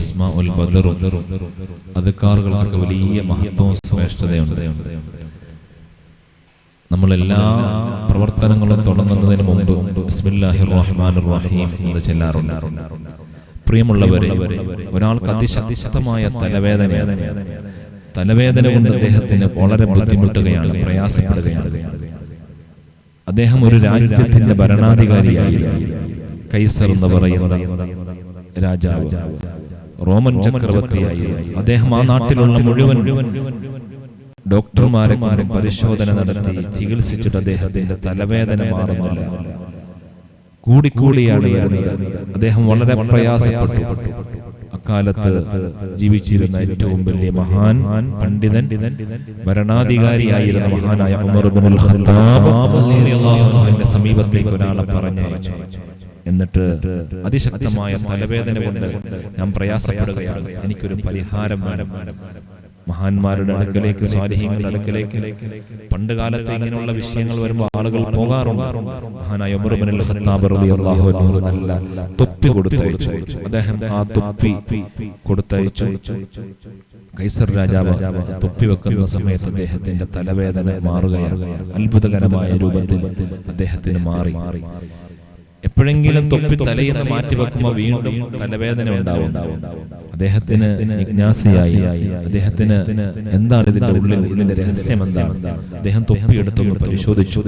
അസ്മാ ഉൽ ബദറും അധികാറുകൾക്കൊക്കെ വലിയ മഹത്വവും ശ്രേഷ്ഠതയുണ്ട്. നമ്മളെല്ലാ പ്രവർത്തനങ്ങളും തുടങ്ങുന്നതിന് മുമ്പ് ബിസ്മില്ലാഹിർ റഹ്മാനിർ റഹീം എന്ന് ചെല്ലാറുണ്ട്. പ്രിയമുള്ളവരെ ഒരാൾക്ക് അതിശക്തമായ തലവേദനയാണ്. തലവേദന കൊണ്ട് അദ്ദേഹത്തിന് വളരെ ബുദ്ധിമുട്ടുകയാണ് പ്രയാസപ്പെടുകയാണ്. അദ്ദേഹം ഒരു രാജ്യത്തിന്റെ ഭരണാധികാരിയായി. കൈസർ എന്ന് പറയുന്ന രാജാവ്. റോമൻ ചക്രവർത്തിയായിരുന്നു അദ്ദേഹം ആ നാട്ടിലുള്ള മുഴുവൻ ഡോക്ടർമാരെ കൊണ്ട് പരിശോധന നടത്തി ചികിത്സിച്ചിട്ട് അദ്ദേഹത്തിന്റെ തലവേദന മാറുന്നില്ല. കൂടിക്കൂടിയാണ് വരുന്നത്. അദ്ദേഹം വളരെ പ്രയാസപ്പെട്ടു. അക്കാലത്ത് ജീവിച്ചിരുന്ന ഏറ്റവും വലിയ മഹാൻ പണ്ഡിതൻ ഭരണാധികാരിയായിരുന്ന മഹാനായ ഉമർ ഖത്താബ് സമീപത്തേക്ക് ഒരാളെ പറഞ്ഞയച്ചു. എന്നിട്ട് അതിശക്തമായ തലവേദന കൊണ്ട് ഞാൻ പ്രയാസപ്പെടുകയാണ്. എനിക്കൊരു പരിഹാരം വേണം. മഹാന്മാരുടെ അടുക്കലേക്ക് സ്വാധീനങ്ങളുടെ അടുക്കലേക്ക്. പണ്ട് കാലത്ത് ഇങ്ങനെയുള്ള വിഷയങ്ങൾ വരുമ്പോൾ ആളുകൾ പോകാറുണ്ട്. മഹാനായ നല്ല തൊപ്പി കൊടുത്തയച്ചു അദ്ദേഹം ആ തൊപ്പി കൊടുത്തയച്ചു കൈസർ രാജാവ് തൊപ്പി വെക്കുന്ന സമയത്ത് അദ്ദേഹത്തിന്റെ തലവേദന മാറുകയാണ്. അത്ഭുതകരമായ രൂപത്തിൽ അദ്ദേഹത്തിന് മാറി. എപ്പോഴെങ്കിലും തൊപ്പി തലയിൽ നിന്ന് മാറ്റി വെക്കുമ്പോൾ വീണ്ടും തലവേദന ഉണ്ടാവും. അദ്ദേഹത്തിന് ജിജ്ഞാസയായി അദ്ദേഹത്തിന് എന്താണ് ഇതിന്റെ ഉള്ളിൽ? ഇതിന്റെ രഹസ്യം എന്താണ്? അദ്ദേഹം തൊപ്പി എടുത്തൊന്ന് പരിശോധിച്ചു.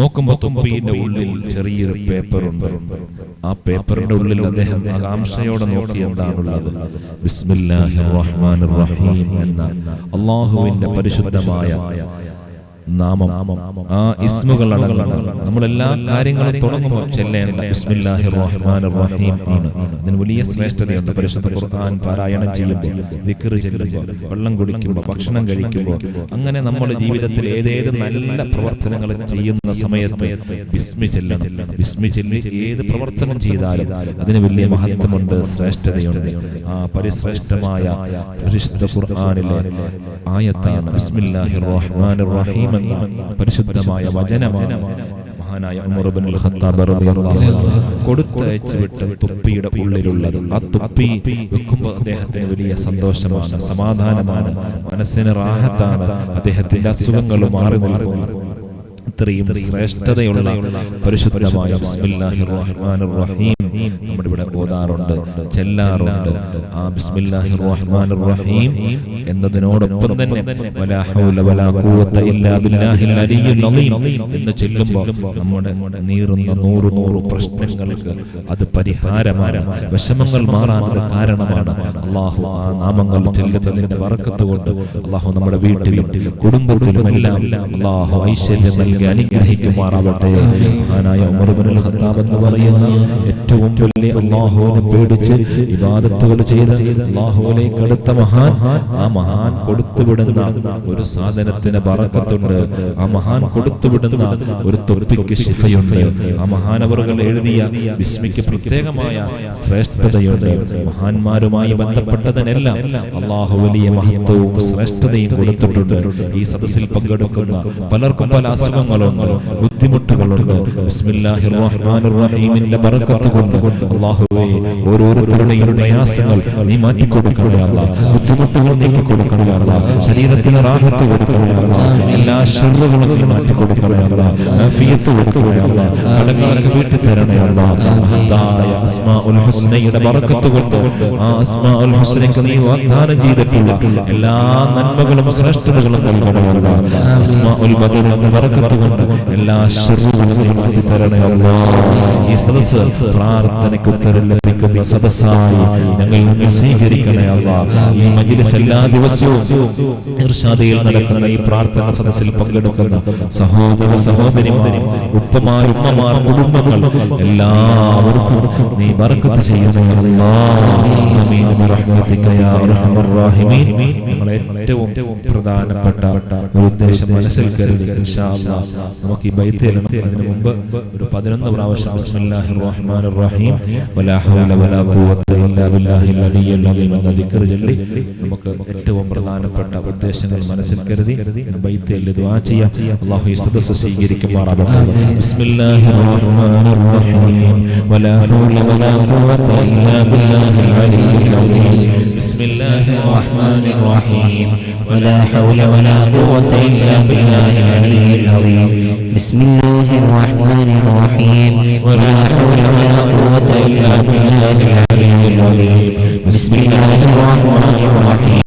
നോക്കുമ്പോൾ തൊപ്പിന്റെ ഉള്ളിൽ ചെറിയൊരു പേപ്പർ ഉണ്ട് ആ പേപ്പറിന്റെ ഉള്ളിൽ അദ്ദേഹം ആകാംക്ഷയോടെ നോക്കി എന്താണുള്ളത്? ബിസ്മില്ലാഹിർ റഹ്മാനിർ റഹീം എന്ന അള്ളാഹുവിന്റെ പരിശുദ്ധമായ നാമം. ആ ഇസ്മുകൾ അടങ്ങുന്ന നമ്മൾ എല്ലാ കാര്യങ്ങളും തുടങ്ങുമ്പോൾ ചെല്ലേണ്ട. ബിസ്മില്ലാഹിർ റഹ്മാനിർ റഹീം ആണ്. അതിന് വലിയ ശ്രേഷ്ഠതയുണ്ട്. പരിശുദ്ധ ഖുർആൻ പാരായണം ചെയ്യുമ്പോൾ ദിക്ർ ചെല്ലുമ്പോൾ വെള്ളം കുടിക്കുമ്പോൾ ഭക്ഷണം കഴിക്കുമ്പോൾ അങ്ങനെ നമ്മുടെ ജീവിതത്തിൽ ഏതേത് നല്ല പ്രവർത്തനങ്ങൾ ചെയ്യുന്ന സമയത്ത് ബിസ്മി ചെല്ലണം. ബിസ്മി ചൊല്ലി ഏത് പ്രവർത്തനം ചെയ്താലും അതിന് വലിയ മഹത്വമുണ്ട് ശ്രേഷ്ഠതയുണ്ട്. ആ പരിശ്രേഷ്ഠമായ പരിശുദ്ധ ഖുർആനിലെ ആയത്താണ്. ബിസ്മില്ലാഹിർ റഹ്മാനിർ റഹീം എന്ന പരിശുദ്ധമായ വചനമാണ്. മഹാനായ ഉമർ ഇബ്നുൽ ഖത്താബ് റളിയല്ലാഹു അൻഹു കൊടുത്തയച്ചു വിട്ട തുപ്പിയുടെ ഉള്ളിലുള്ളത്. ആ തുപ്പി വെക്കുമ്പോൾ അദ്ദേഹത്തിന് വലിയ സന്തോഷമാണ് സമാധാനമാണ് മനസ്സിന് റാഹത്താണ് അദ്ദേഹത്തിന്റെ അസുഖങ്ങൾ മാറി നിൽക്കുന്നു ഇത്രയും ശ്രേഷ്ഠതയുള്ള പരിശുദ്ധമായ ബിസ്മില്ലാഹിർ റഹ്മാനിർ റഹീം നമ്മുടെ ഇവിടെ ചെല്ലാറുണ്ട്. ആ ബിസ്മില്ലാഹിർ റഹ്മാനിർ റഹീം എന്നതിനോടൊപ്പം തന്നെ വലാ ഹൗല വലാ ഖുവത ഇല്ലാ ബില്ലാഹിൽ അലിയ്യുൽ അലീം എന്ന് ചൊല്ലുമ്പോൾ നമ്മുടെ നീറുന്ന നൂറ് നൂറ് പ്രശ്നങ്ങൾക്ക് അത് പരിഹാരമാണ്. വിഷമങ്ങൾ അത് കാരണമാണ്. അള്ളാഹു ആ നാമങ്ങൾ ചെല്ലുന്നതിന്റെ വറക്കത്ത് കൊണ്ട് അള്ളാഹു നമ്മുടെ വീട്ടിലും കുടുംബത്തിലും എല്ലാം അള്ളാഹു ഐശ്വര്യം നൽകി അനുഗ്രഹിക്കുമാറാവട്ടെ. മഹാനായ ഉമർ ഖത്താബ് എന്ന് പറയുന്ന ഏറ്റവും വലിയ അള്ളാഹുവിനെ പേടിച്ച് വിവാദത്തുകൾ ചെയ്ത് അള്ളാഹുവിലേക്ക് അടുത്ത മഹാൻ ആ മഹാൻ കൊടുത്തുവിടുന്ന ഒരു സാധനത്തിന് പറക്കത്തുണ്ട് ആ മഹാൻ കൊടുത്തുവിടുന്ന ഒരു തൊപ്പിക്ക് ശിഫയുണ്ട്. ആ മഹാനവറുകൾ എഴുതിയ വിസ്മിക്ക് പ്രത്യേകമായ ശ്രേഷ്ഠതയുണ്ട്. മഹാന്മാരുമായി ബന്ധപ്പെട്ടതിനെല്ലാം അള്ളാഹു വലിയ മഹത്വവും ശ്രേഷ്ഠതയും കൊടുത്തിട്ടുണ്ട്. ഈ സദസ്സിൽ പങ്കെടുക്കുന്ന പലർക്കും പല അസുഖങ്ങളുണ്ട് ബുദ്ധിമുട്ടുകളുണ്ട്. ബിസ്മില്ലാഹിർ റഹ്മാനിർ റഹീമിന്റെ ബറക്കത്ത് കൊണ്ട് അള്ളാഹുവേ ഓരോരുത്തരുടെയും പ്രയാസങ്ങൾ നീ മാറ്റിക്കൊടുക്കണേ അല്ല ബുദ്ധിമുട്ടുകൾ നീക്കി കൊടുക്കണേ അല്ല ശരീരത്തിന് റാഹത്ത് കൊടുക്കണേ അല്ല എല്ലാ ഷെറുകളും നീ മാറ്റിക്കൊടുക്കണേ അല്ല. ഫിയത്ത് കൊടുക്കണേ അല്ല. കടങ്ങളൊക്കെ വീട്ടിൽ തരണേ മഹത്തായ അസ്മാ അസ്മാഉൽ ഹുസ്നയുടെ ബറക്കത്ത് കൊണ്ട് ആ അസ്മാഉൽ ഹുസ്നയ്ക്ക് നീ വാഗ്ദാനം ചെയ്തിട്ടുള്ള എല്ലാ നന്മകളും ശ്രേഷ്ഠതകളും നൽകണേ അസ്മാ അസ്മാഉൽ ബദറിന്റെ ബറക്കത്ത് കൊണ്ട് എല്ലാ ഷെറുകളും നീ മാറ്റി തരണേ ഈ സദസ്സ് പ്രാർത്ഥനയ്ക്ക് ഉത്തരം ലഭിക്കുന്ന സദസ്സായി ഞങ്ങൾ നിന്ന് സ്വീകരിക്കണേ അല്ല. ഈ മജിലിസ് എല്ലാ ദിവസവും ഇർഷാദയിൽ നടക്കുന്ന ഈ പ്രാർത്ഥന സദസ്സിൽ പങ്കെടുക്കുന്ന സഹോദര സഹോദരിമാരും ഉപ്പമാർ ഉമ്മമാർ കുടുംബങ്ങൾ എല്ലാവർക്കും നീ ബർക്കത്ത് ഞങ്ങൾ ഏറ്റവും പ്രധാനപ്പെട്ട ഉദ്ദേശം മനസ്സിൽ കരുതി നമുക്ക് ഈ അതിനു മുമ്പ് ഒരു പതിനൊന്ന് പ്രാവശ്യം റഹീം. വലാ ഹൗല വലാ ഖുവത ഇല്ലാ നമുക്ക് ഏറ്റവും പ്രധാനപ്പെട്ട ഉദ്ദേശങ്ങൾ മനസ്സിൽ കരുതി ബൈത്തിൽ ദുആ ചെയ്യാം അല്ലാഹു ഈ സദസ്സ് സ്വീകരിക്കുമാറാകട്ടെ ബിസ്മില്ലാഹിർ റഹ്മാനിർ റഹീം വലാ ഹൗല വലാ ഖുവത ഇല്ലാ ബില്ലാഹിൽ അലിയ്യിൽ الرحيم ولا حول ولا قوة إلا بالله العلي العظيم بسم الله الرحمن الرحيم ولا حول ولا قوة إلا بالله العلي العظيم بسم الله الرحمن الرحيم